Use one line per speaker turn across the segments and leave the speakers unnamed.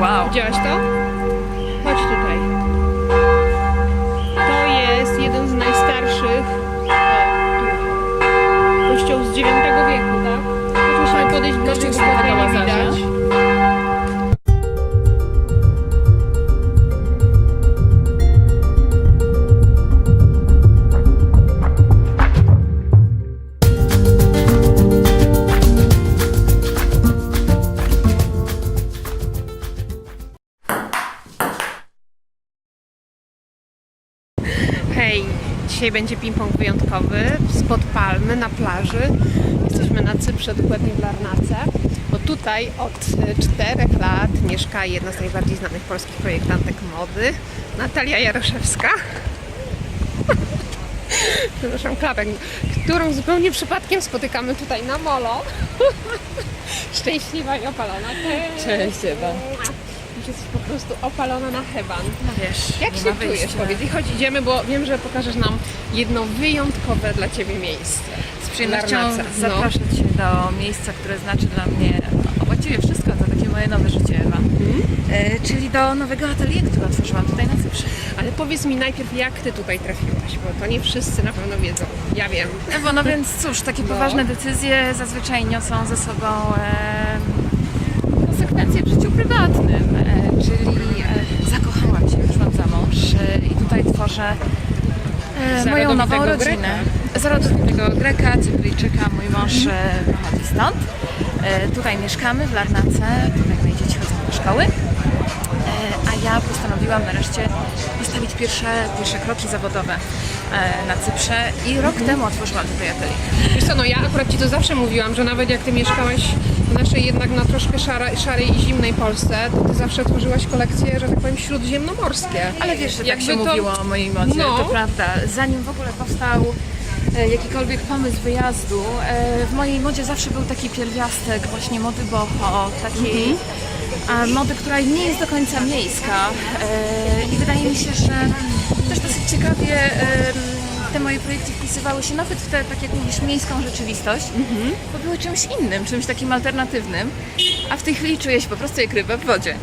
Wow.
Widziałaś to? Dzisiaj będzie ping-pong wyjątkowy spod palmy na plaży. Jesteśmy na Cyprze, dokładnie w Larnace. Bo tutaj od e, czterech lat mieszka jedna z najbardziej znanych polskich projektantek mody, Natalia Jaroszewska. Przepraszam, klapek, którą zupełnie przypadkiem spotykamy tutaj na molo. Szczęśliwa i opalona.
Cześć, Ewa.
Jesteś po prostu opalona na heban.
No wiesz,
Jak
nie
się
ma
czujesz?
wyjścia.
Powiedz. I chodź, idziemy, bo wiem, że pokażesz nam jedno wyjątkowe dla Ciebie miejsce.
Z przyjemnością
Larnaca. No.
zaproszę Cię do miejsca, które znaczy dla mnie no, właściwie wszystko, to takie moje nowe życie, Ewa.
Mhm.
E, czyli do nowego atelier, które otworzyłam tutaj na Cyprze.
Ale powiedz mi najpierw, jak Ty tutaj trafiłaś, bo to nie wszyscy na pewno wiedzą. Ja wiem.
Ewo, no więc cóż, takie
No.
poważne decyzje zazwyczaj niosą ze sobą e, konsekwencje w życiu prywatnym, e, czyli e, zakochałam się, wyszłam za mąż e, i tutaj tworzę moją nową rodzinę. Za rodowitego Greka, Cypryjczyka, mój mąż pochodzi stąd. Tutaj mieszkamy w Larnace, tutaj moje dzieci chodzą do szkoły. A ja postanowiłam nareszcie postawić pierwsze, pierwsze kroki zawodowe na Cyprze i rok temu otworzyłam tutaj atelier.
Wiesz co, no ja akurat Ci to zawsze mówiłam, że nawet jak Ty mieszkałaś w naszej jednak na troszkę szara, szarej i zimnej Polsce, to Ty zawsze tworzyłaś kolekcje, że tak powiem, śródziemnomorskie.
Ale wiesz, że tak się
to-
mówiło o mojej modzie,
No.
to prawda. Zanim w ogóle powstał e, jakikolwiek pomysł wyjazdu, e, w mojej modzie zawsze był taki pierwiastek właśnie mody boho, takiej a, mody, która nie jest do końca miejska. E, I wydaje mi się, że też dosyć ciekawie te moje projekty wpisywały się nawet w tę, tak jak mówisz, miejską rzeczywistość, bo były czymś innym, czymś takim alternatywnym, a w tej chwili czuję się po prostu jak ryba w wodzie.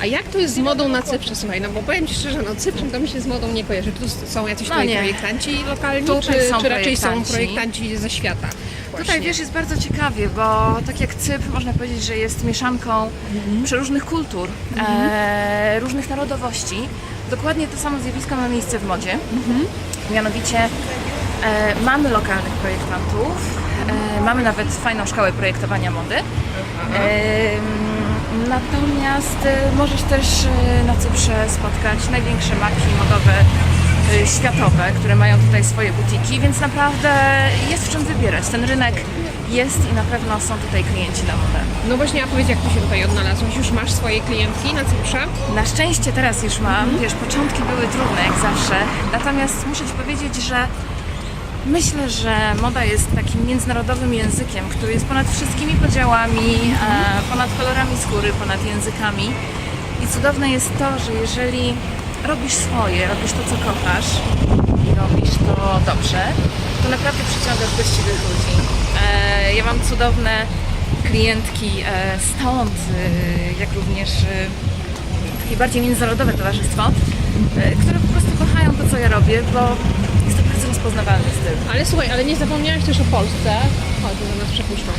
A jak to jest z modą na Cyprze? Słuchaj, no bo powiem Ci szczerze, no Cypr to mi się z modą nie kojarzy. Tu są jacyś
No
projektanci lokalni,
Tutaj
czy, czy raczej są
projektanci
ze świata?
Tutaj
Właśnie.
wiesz, jest bardzo ciekawie, bo tak jak Cypr można powiedzieć, że jest mieszanką przeróżnych kultur, e, różnych narodowości. Dokładnie to samo zjawisko ma miejsce w modzie. Mianowicie e, mamy lokalnych projektantów, e, mamy nawet fajną szkołę projektowania mody. E, natomiast możesz też e, na Cyprze spotkać największe marki modowe światowe, które mają tutaj swoje butiki, więc naprawdę jest w czym wybierać. Ten rynek jest i na pewno są tutaj klienci na modę.
No właśnie, a powiedz, jak Ty się tutaj odnalazłaś? Już masz swoje klientki na Cyprze?
Na szczęście teraz już mam, wiesz, początki były trudne jak zawsze, natomiast muszę Ci powiedzieć, że myślę, że moda jest takim międzynarodowym językiem, który jest ponad wszystkimi podziałami, e, ponad kolorami skóry, ponad językami i cudowne jest to, że jeżeli robisz swoje, robisz to, co kochasz i robisz to dobrze, to naprawdę przyciągasz właściwych ludzi. E, ja mam cudowne klientki e, stąd, e, jak również takie bardziej międzynarodowe towarzystwo, które po prostu kochają to, co ja robię, bo jest to bardzo rozpoznawalny styl.
Ale słuchaj, ale nie zapomniałaś też o Polsce. Chodź, że nas przepuszczą.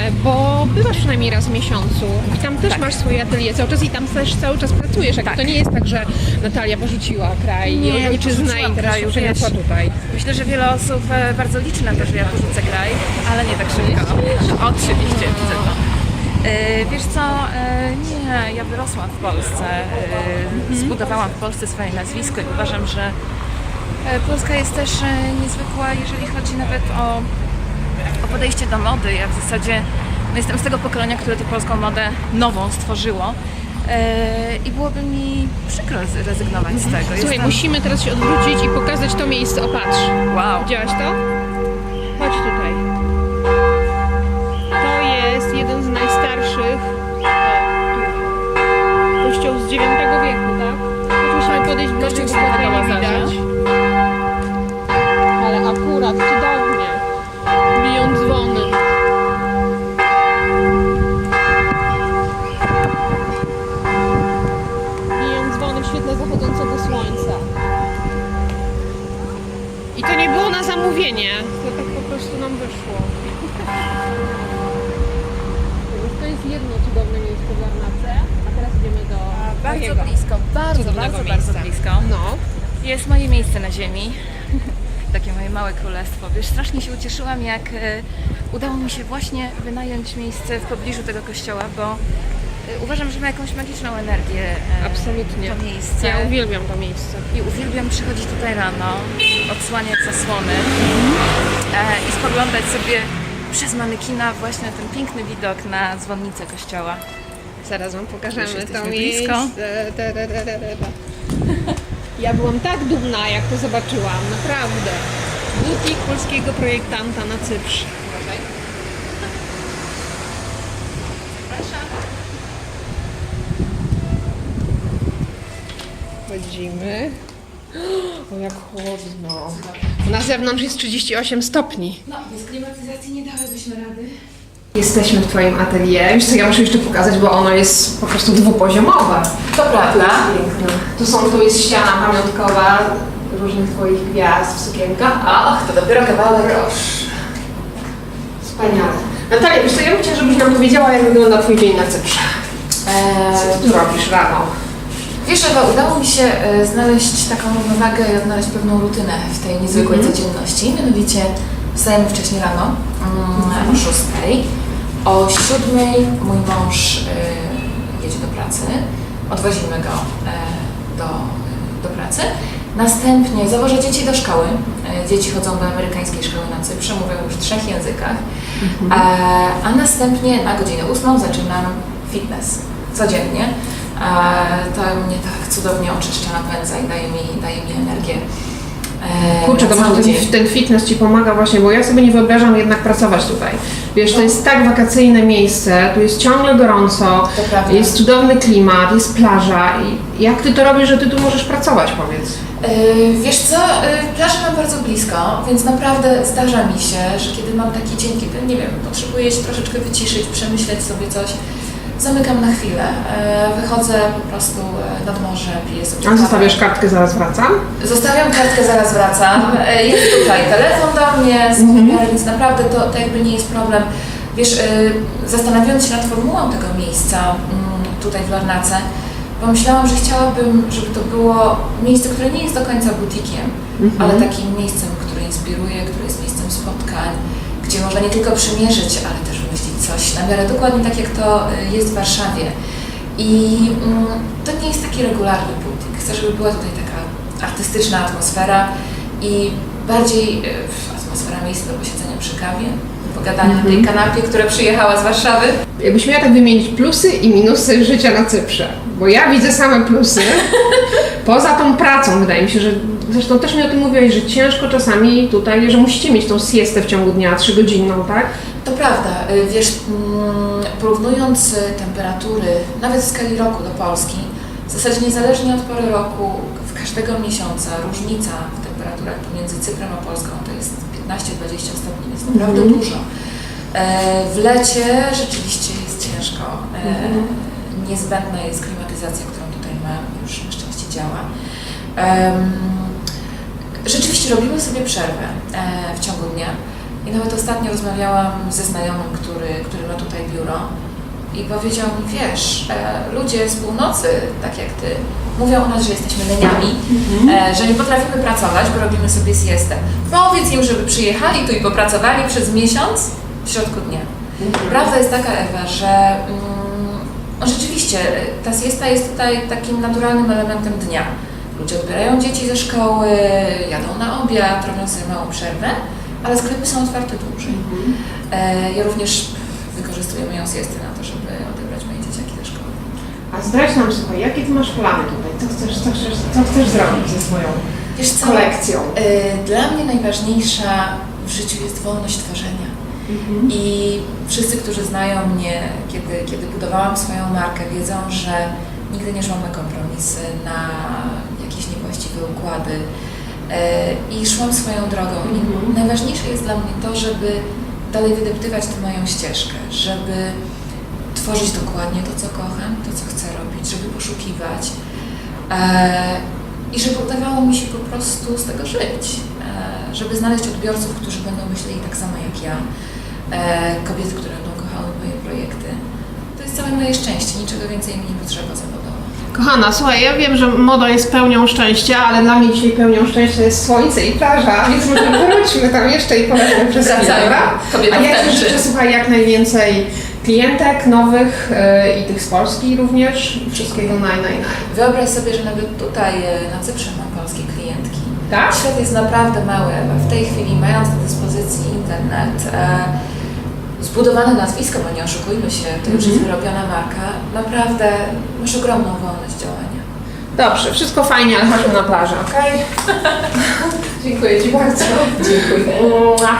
E, Bo bywasz przynajmniej raz w miesiącu i tam też
Tak.
masz swoje atelier cały czas i tam też cały czas pracujesz.
Tak.
To nie jest tak, że Natalia porzuciła kraj,
Nie, nie
ojczyznę i teraz
kraju,
przeniosła tutaj.
Myślę, że wiele osób e, bardzo liczy na to, że ja porzucę kraj, ale nie tak szybko. Oczywiście, widzę to. E, Wiesz co, nie, ja wyrosłam w Polsce, zbudowałam w Polsce swoje nazwisko i uważam, że Polska jest też niezwykła, jeżeli chodzi nawet o, o podejście do mody. Ja w zasadzie no, jestem z tego pokolenia, które tę polską modę nową stworzyło e, i byłoby mi przykro zrezygnować z tego.
Słuchaj,
Jestem-
musimy teraz się odwrócić i pokazać to miejsce. O, patrz.
Wow.
Widziałaś to? Chodź tutaj. To jest jeden z najstarszych o, tu. kościoł z IX wieku, tak? Choć musimy podejść bliżej, bo nie widać.
Bardzo blisko, bardzo, bardzo, bardzo blisko.
No.
Jest moje miejsce na ziemi. Takie moje małe królestwo. Wiesz, strasznie się ucieszyłam, jak e, udało mi się właśnie wynająć miejsce w pobliżu tego kościoła, bo e, uważam, że ma jakąś magiczną energię e,
Absolutnie.
to miejsce.
Ja uwielbiam to miejsce.
I uwielbiam przychodzić tutaj rano, odsłaniać zasłony i spoglądać sobie przez manekina właśnie ten piękny widok na dzwonnicę kościoła.
Zaraz Wam pokażemy to miejsce. Ja byłam tak dumna, jak to zobaczyłam, naprawdę. Butik polskiego projektanta na Cyprze. Wchodzimy. O, jak chłodno. Na zewnątrz jest 38 stopni.
No, bez klimatyzacji nie dałybyśmy rady.
Jesteśmy w Twoim atelier. Wiesz co, ja muszę jeszcze pokazać, bo ono jest po prostu dwupoziomowe.
To prawda.
Piękne. Tu są, tu jest ściana pamiątkowa różnych Twoich gwiazd w sukienkach.
Ach, to dopiero kawałek.
Proszę. Wspaniale. Natalia, wiesz co, ja bym chciała, żebyś nam powiedziała, jak wygląda Twój dzień na Cyprze. Co
Eee,
tu robisz rano?
wiesz, Ewa, udało mi się e, znaleźć taką równowagę i odnaleźć pewną rutynę w tej niezwykłej
Mhm.
codzienności. Mianowicie wstajemy wcześniej rano, mm, o 6. O 7 mój mąż e, jedzie do pracy, odwozimy go e, do, do pracy. Następnie zawożę dzieci do szkoły. E, Dzieci chodzą do amerykańskiej szkoły na Cyprze, mówią już w trzech językach. E, a następnie na godzinę 8 zaczynam fitness codziennie. E, to mnie tak cudownie oczyszcza, napędza i daje mi, daje mi energię. E,
Kurczę, to może ten, ten fitness Ci pomaga właśnie, bo ja sobie nie wyobrażam jednak pracować tutaj. Wiesz, to jest tak wakacyjne miejsce, tu jest ciągle gorąco, jest cudowny klimat, jest plaża i jak Ty to robisz, że Ty tu możesz pracować, powiedz?
Yy, Wiesz co, yy, plażę mam bardzo blisko, więc naprawdę zdarza mi się, że kiedy mam taki dzień, kiedy nie wiem, potrzebuję się troszeczkę wyciszyć, przemyśleć sobie coś, zamykam na chwilę, yy, wychodzę po prostu yy, nad morze, piję sobie
A zostawiasz kartkę, zaraz wracam?
Zostawiam kartkę, zaraz wracam. E, Jest tutaj telefon do mnie, z
Mhm.
więc naprawdę to, to jakby nie jest problem. Wiesz, zastanawiając się nad formułą tego miejsca mm, tutaj w Larnace, pomyślałam, że chciałabym, żeby to było miejsce, które nie jest do końca butikiem,
Mhm.
ale takim miejscem, które inspiruje, które jest miejscem spotkań, gdzie można nie tylko przymierzyć, ale też na miarę dokładnie tak, jak to y, jest w Warszawie. I mm, to nie jest taki regularny butik. Chcę, żeby była tutaj taka artystyczna atmosfera i bardziej y, atmosfera miejsca do posiedzenia przy kawie, pogadania na tej kanapie, która przyjechała z Warszawy.
Jakbyś miała tak wymienić plusy i minusy życia na Cyprze, bo ja widzę same plusy, poza tą pracą wydaje mi się, że zresztą też mi o tym mówiłaś, że ciężko czasami tutaj, że musicie mieć tą siestę w ciągu dnia, trzygodzinną, tak?
To prawda, y, wiesz, mm, porównując y, temperatury, nawet w skali roku do Polski, w zasadzie niezależnie od pory roku, w każdego miesiąca różnica w temperaturach pomiędzy Cyprem a Polską to jest 15-20 stopni, więc naprawdę
Mhm.
dużo. E, W lecie rzeczywiście jest ciężko. E,
Mhm.
Niezbędna jest klimatyzacja, którą tutaj mam, już na szczęście działa. Rzeczywiście robimy sobie przerwę e, w ciągu dnia. I nawet ostatnio rozmawiałam ze znajomym, który, który ma tutaj biuro i powiedział mi, wiesz, e, ludzie z północy, tak jak ty, mówią o nas, że jesteśmy leniami, e, że nie potrafimy pracować, bo robimy sobie siestę. Powiedz im, żeby przyjechali tu i popracowali przez miesiąc w środku dnia. Prawda jest taka, Ewa, że mm, no rzeczywiście ta siesta jest tutaj takim naturalnym elementem dnia. Ludzie odbierają dzieci ze szkoły, jadą na obiad, robią sobie małą przerwę, ale sklepy są otwarte dłużej. E, ja również wykorzystuję moją siestę na to, żeby odebrać moje dzieciaki do szkoły.
A zdradź nam, słuchaj, jakie Ty masz plany tutaj? Co chcesz, co chcesz, co chcesz zrobić ze swoją kolekcją?
E, Dla mnie najważniejsza w życiu jest wolność tworzenia. I wszyscy, którzy znają mnie, kiedy, kiedy budowałam swoją markę, wiedzą, że nigdy nie szłam na kompromisy, na jakieś niewłaściwe układy i szłam swoją drogą. I najważniejsze jest dla mnie to, żeby dalej wydeptywać tę moją ścieżkę, żeby tworzyć dokładnie to, co kocham, to, co chcę robić, żeby poszukiwać. E, I żeby udawało mi się po prostu z tego żyć. E, żeby znaleźć odbiorców, którzy będą myśleli tak samo jak ja. E, kobiety, które będą kochały moje projekty. To jest całe moje szczęście, niczego więcej mi nie potrzeba zawodowo.
Kochana, słuchaj, ja wiem, że moda jest pełnią szczęścia, ale dla mnie dzisiaj pełnią szczęścia jest słońce i plaża, więc może wróćmy tam jeszcze i polećmy przez chwilę, dobra? A ja Ci życzę, słuchaj, jak najwięcej klientek nowych yy, i tych z Polski również. Wszystkiego naj, naj, naj.
Wyobraź sobie, że nawet tutaj e, na Cyprze mam polskie klientki.
Tak?
Świat jest naprawdę mały. Ewa. W tej chwili, mając do dyspozycji internet, e, zbudowane nazwisko, bo nie oszukujmy się, to już jest wyrobiona marka, naprawdę masz ogromną wolność działania.
Dobrze, wszystko fajnie, ale chodźmy na plażę, okej? Dziękuję Ci bardzo.
Dziękuję.
Mua.